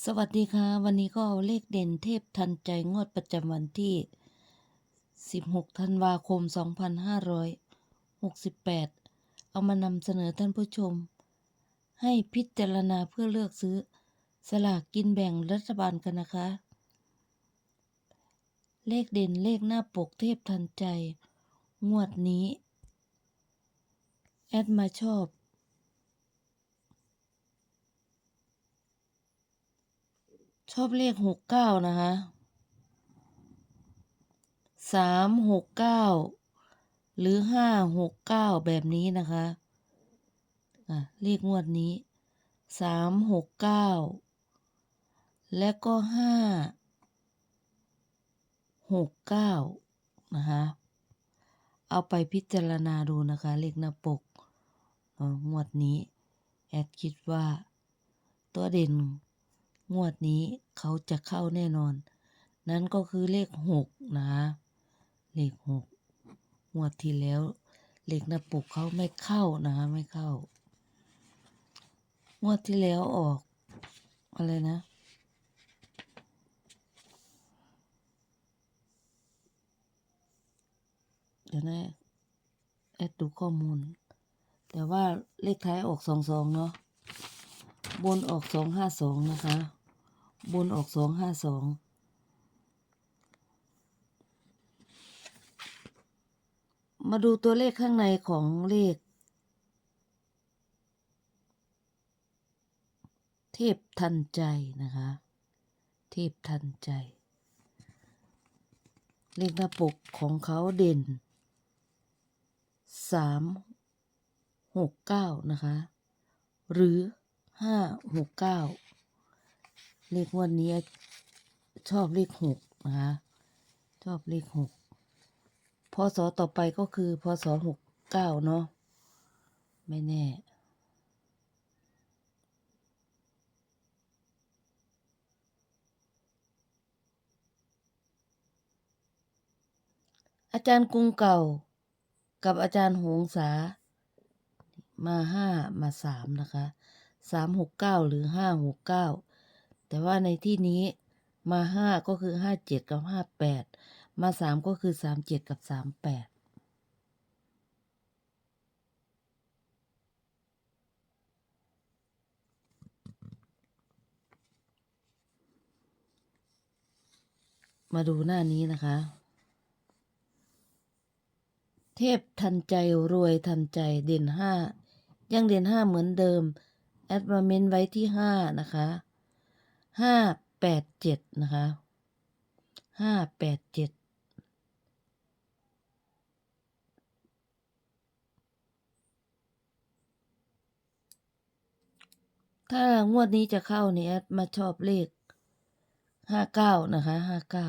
สวัสดีค่ะ วันนี้ก็เอาเลขเด่นเทพทันใจงวดประจำวันที่ 16 ธันวาคม 2568 เอามานำเสนอท่านผู้ชม ให้พิจารณาเพื่อเลือกซื้อสลากกินแบ่งรัฐบาลกันนะคะ เลขเด่นเลขหน้าปกเทพทันใจ งวดนี้ แอดมาชอบ ชอบเลขหกเก้านะคะสามหกเก้าหรือห้าหกเก้าแบบนี้นะคะอะเลขงวดนี้สามหกเก้าและก็ห้าหกเก้านะคะเอาไปพิจารณาดูนะคะ เลขหน้าปกอ่องวดนี้ แอดคิดว่าตัวเด่น งวดนี้เขาจะเข้าแน่นอน นั่นก็คือเลขหกนะเลขหกงวดที่แล้วเลขหน้าปกเขาไม่เข้านะคะไม่เข้างวดที่แล้วออก อะไรนะเดี๋ยวนะแอดดูข้อมูล แต่ว่าเลขท้ายออกสองสองเนาะบนออกสองห้าสองนะคะ บนออกสองห้าสองมาดูตัวเลขข้างในของเลข เทพทันใจนะคะ เทพทันใจ เลขหน้าปกของเขาเด่นสามหกเก้านะคะ หรือห้าหกเก้า เลขวันนี้ชอบเลขหกนะคะชอบเลขหกพศต่อไปก็คือพศหกเก้าเนาะไม่แน่อาจารย์กรุงเก่า กับอาจารย์หงษา มาห้ามาสามนะคะสามหกเก้าหรือห้าหกเก้า แต่ว่าในที่นี้มาห้าก็คือห้าเจ็ดกับห้าแปดมาสามก็คือสามเจ็ดกับสามแปดมาดูหน้านี้นะคะ เทพทันใจรวยทันใจเด่นห้ายังเด่นห้าเหมือนเดิม แอดมาเมนไว้ที่ห้านะคะ ห้าแปดเจ็ดนะคะห้าแปดเจ็ดถ้างวดนี้จะเข้าเนี่ยมาชอบเลขห้าเก้านะคะห้าเก้า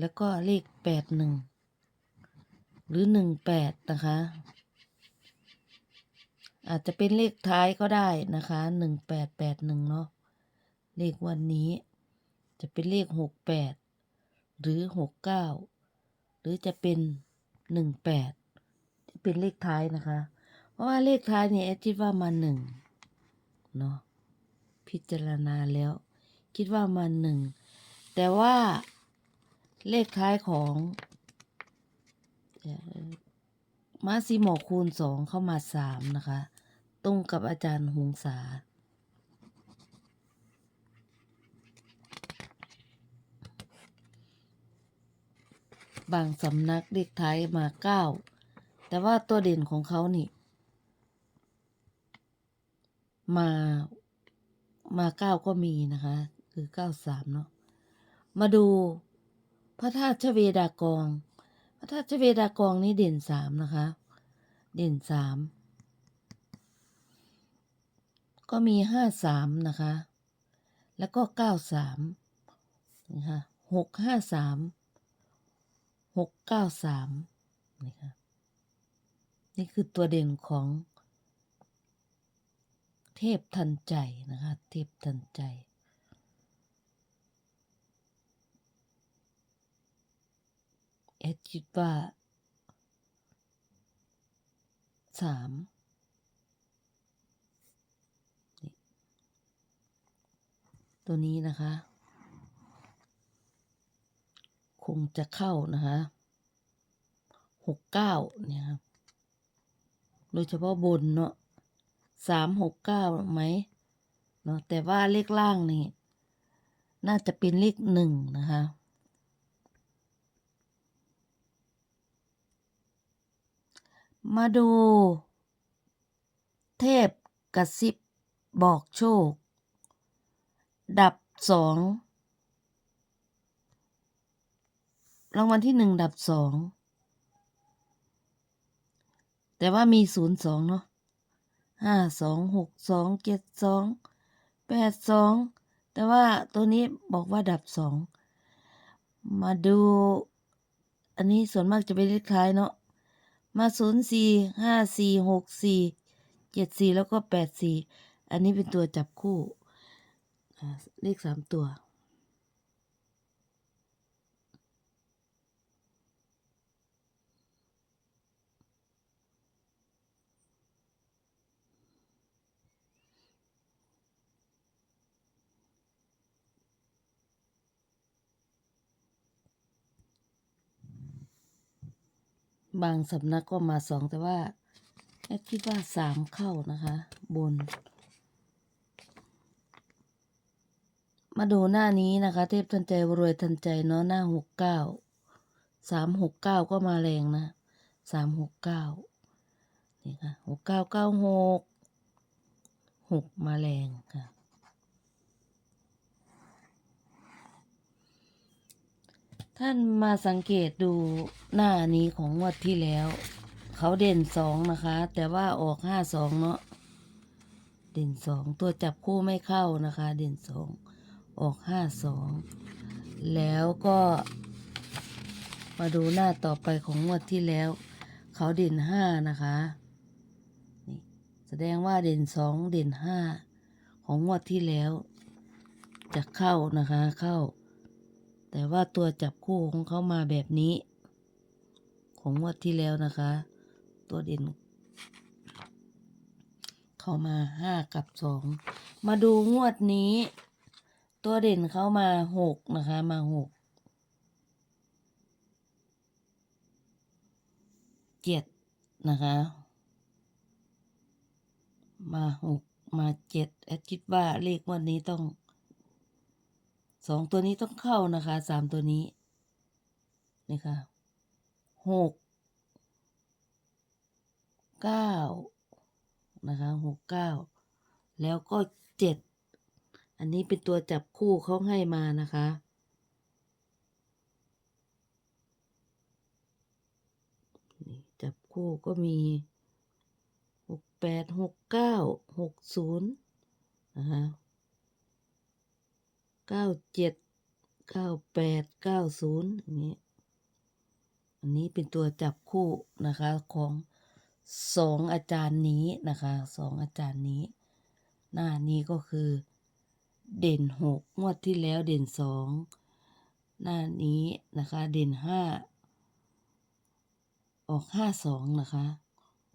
แล้วก็เลขแปดหนึ่งหรือหนึ่งแปดนะคะ อาจจะเป็นเลขท้ายก็ได้นะคะหนึ่งแปดแปดหนึ่งเนาะ เลขวันนี้ จะเป็นเลขหกแปดหรือหกเก้าหรือจะเป็นหนึ่งแปดที่เป็นเลขท้ายนะคะ เพราะว่าเลขท้ายเนี่ยแอดคิดว่ามาหนึ่งเนาะพิจารณาแล้ว คิดว่ามาหนึ่งแต่ว่าเลขท้ายของมาซีหมอกคูณสองเข้ามาสามนะคะ ตรงกับอาจารย์หงษา บางสำนักเลขท้ายมาเก้าแต่ว่าตัวเด่นของเขานี่ มามาเก้าก็มีนะคะ คือเก้าสามเนาะมาดูพระธาตุชเวดากอง พระธาตุชเวดากองนี้เด่นสามนะคะ เด่นสามก็มีห้าสามนะคะ แล้วก็เก้าสามนะคะหกห้าสาม หกเก้าสามนี่ค่ะนี่คือตัวเด่นของ เทพทันใจนะคะ เทพทันใจ แอดคิดว่าสามตัวนี้นะคะ คงจะเข้านะคะหกเก้าเนี่ยครับโดยเฉพาะบนเนาะสามหกเก้าไหมเนาะแต่ว่าเลขล่างนี่ น่าจะเป็นเลขหนึ่งนะคะมาดู เทพกระซิบบอกโชค ดับสอง รางวัลที่หนึ่งดับสอง แต่ว่ามีศูนย์สองเนาะห้าสองหกสองเจ็ดสองแปดสองแต่ว่าตัวนี้บอกว่าดับสอง มาดู อันนี้ส่วนมากจะเป็นเลขท้ายเนาะ มาศูนย์สี่ห้าสี่หกสี่เจ็ดสี่แล้วก็แปดสี่ อันนี้เป็นตัวจับคู่เลขสามตัว บางสำนักก็มาสองแต่ว่าแอดคิดว่าสามเข้านะคะ บน มาดูหน้านี้นะคะ เทพทันใจรวยทันใจเนาะหน้าหกเก้าสามหกเก้าก็มาแรงนะสามหกเก้านี่ค่ะหกเก้าเก้าหกหกมาแรงค่ะ ท่านมาสังเกตดูหน้านี้ของงวดที่แล้ว เขาเด่นสองนะคะ แต่ว่าออกห้าสองเนาะเด่นสองตัวจับคู่ไม่เข้านะคะ เด่นสองออกห้าสองแล้วก็ มาดูหน้าต่อไปของงวดที่แล้ว เขาเด่นห้านะคะนี่แสดงว่าเด่นสองเด่นห้าของงวดที่แล้ว จะเข้านะคะเข้า แต่ว่าตัวจับคู่ของเขามาแบบนี้ ของงวดที่แล้วนะคะ ตัวเด่น เขามาห้ากับสองมาดูงวดนี้ ตัวเด่นเขามาหกนะคะ มาหกเจ็ดนะคะ มาหกมาเจ็ดแอดคิดว่าเลขวันนี้ต้อง สองตัวนี้ต้องเข้านะคะสามตัวนี้นี่ค่ะหกเก้านะคะหกเก้าแล้วก็เจ็ดอันนี้เป็นตัวจับคู่เขาให้มานะคะจับคู่ก็มีหกแปดหกเก้าหกศูนย์นะคะ เก้าเจ็ดเก้าแปดเก้าศูนย์อย่างนี้ อันนี้เป็นตัวจับคู่นะคะของสองอาจารย์นี้นะคะสองอาจารย์นี้ หน้านี้ก็คือ เด่นหกงวดที่แล้วเด่นสองหน้านี้นะคะเด่นห้าออกห้าสองนะคะ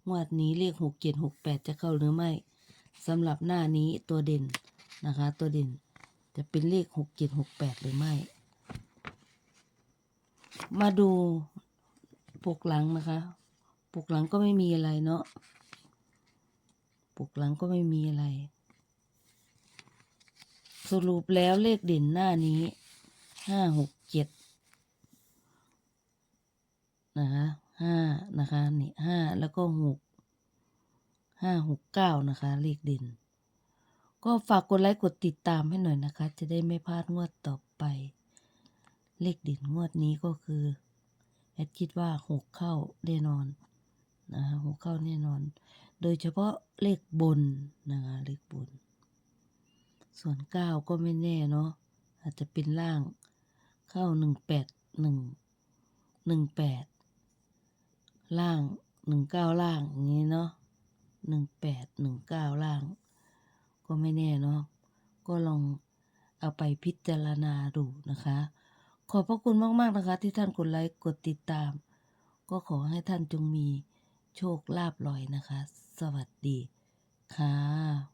งวดนี้เลขหกเจ็ดหกแปดจะเข้าหรือไม่สำหรับหน้านี้ตัวเด่นนะคะ ตัวเด่น จะเป็นเลขหกเจ็ดหกแปดหรือไม่ มาดูปกหลังนะคะ ปกหลังก็ไม่มีอะไรเนาะ ปกหลังก็ไม่มีอะไร สรุปแล้วเลขเด่นหน้านี้ห้าหกเจ็ดนะคะห้านะคะ นี่ห้าแล้วก็หกห้าหกเก้านะคะ เลขเด่น ก็ฝากกดไลค์กดติดตามให้หน่อยนะคะ จะได้ไม่พลาดงวดต่อไป เลขเด่นงวดนี้ก็คือแอดคิดว่าหกเข้าแน่นอนนะคะหกเข้าแน่นอน โดยเฉพาะเลขบนนะคะเลขบน ส่วนเก้าก็ไม่แน่เนาะอาจจะเป็นล่างเข้าหนึ่งแปดหนึ่งหนึ่งแปดล่างหนึ่งเก้าล่างอย่างนี้เนาะหนึ่งแปดหนึ่งเก้าล่าง ก็ไม่แน่เนาะก็ลองเอาไปพิจารณาดูนะคะ ขอบพระคุณมาก ๆ นะคะ ที่ท่านกดไลค์กดติดตาม ก็ขอให้ท่านจงมีโชคลาภลอยนะคะ สวัสดีค่ะ